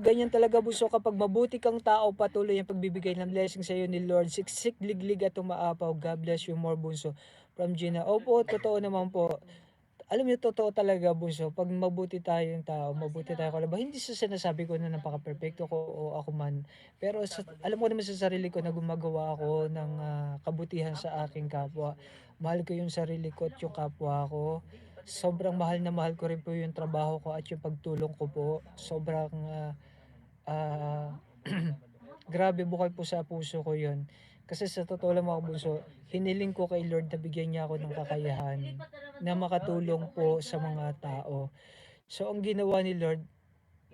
Ganyan talaga bunso kapag mabuti kang tao patuloy ang pagbibigay ng blessing sa iyo ni Lord. Siksik, liglig at umaapaw. God bless you more bunso. From Gina. Opo, totoo naman po. Alam niyo, totoo talaga bunso. Pag mabuti tayo yung tao, mabuti tayo kalaba. Hindi sa sinasabi ko na napaka-perfecto ko o ako man. Pero sa, alam ko naman sa sarili ko na gumagawa ako ng ah, kabutihan sa aking kapwa. Mahal ko yung sarili ko at yung kapwa ko. Sobrang mahal na mahal ko rin po yung trabaho ko at yung pagtulong ko po. Sobrang ah, ah, grabe bukal po sa puso ko yon kasi sa totoo lang mga bunso, hiniling ko kay Lord na bigyan niya ako ng kakayahan na makatulong po sa mga tao. So ang ginawa ni Lord,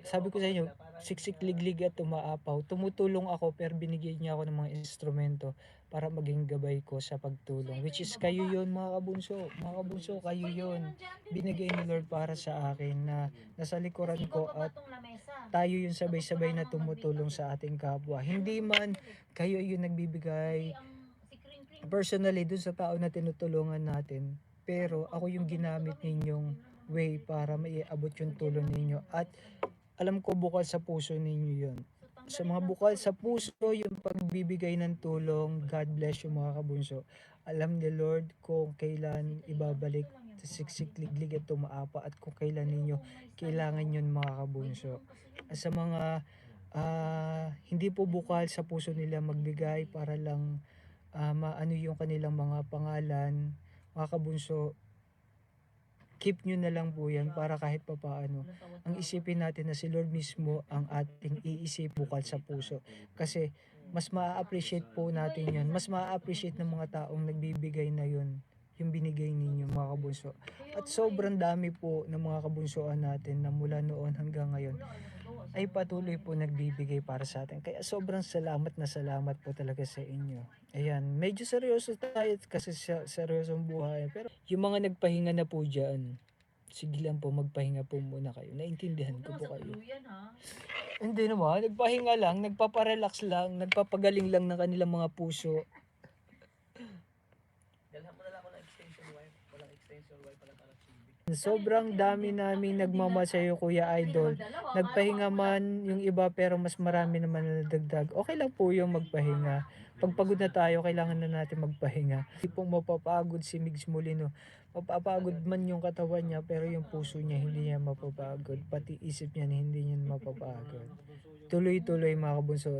sabi ko sa inyo, siksik liglig at umaapaw. Tumutulong ako pero binigyan niya ako ng mga instrumento para maging gabay ko sa pagtulong. Which is kayo yon mga kabunso. Mga kabunso, kayo yon Binigay ni Lord para sa akin na nasa likuran ko at tayo yung sabay-sabay na tumutulong sa ating kapwa. Hindi man kayo yung nagbibigay personally dun sa tao na tinutulungan natin. Pero ako yung ginamit ninyong way para maiabot yung tulong ninyo. At alam ko bukal sa puso ninyo yun. Sa mga bukal sa puso, yung pagbibigay ng tulong, God bless you mga kabunso. Alam ni Lord kung kailan ibabalik sa siksik liglig at tumaapa at kung kailan ninyo kailangan yun mga kabunso. Sa mga ah, hindi po bukal sa puso nila magbigay para lang ah, maano yung kanilang mga pangalan, mga kabunso, keep nyo na lang po yan para kahit papaano ang isipin natin na si Lord mismo ang ating iisip bukal sa puso. Kasi mas ma-appreciate po natin yun. Mas ma-appreciate ng mga taong nagbibigay na yun yung binigay ninyo mga kabunso. At sobrang dami po ng mga kabunsoan natin na mula noon hanggang ngayon ay patuloy po nagbibigay para sa atin. Kaya sobrang salamat na salamat po talaga sa inyo. Ayan, medyo seryoso tayo kasi seryosong buhay. Pero yung mga nagpahinga na po dyan, sige lang po magpahinga po muna kayo. Naintindihan ko po kayo. Hindi naman, nagpahinga lang, nagpaparelax lang, nagpapagaling lang ng kanilang mga puso. Sobrang dami namin nagmamasayo Kuya Idol. Nagpahinga man yung iba pero mas marami naman na nadagdag. Okay lang po yung magpahinga. Pag pagod na tayo, kailangan na natin magpahinga. Hindi pong mapapagod si Migs Molino. Mapapagod man yung katawan niya pero yung puso niya hindi niya mapapagod. Pati isip niya hindi niya mapapagod. Tuloy-tuloy mga kabunso.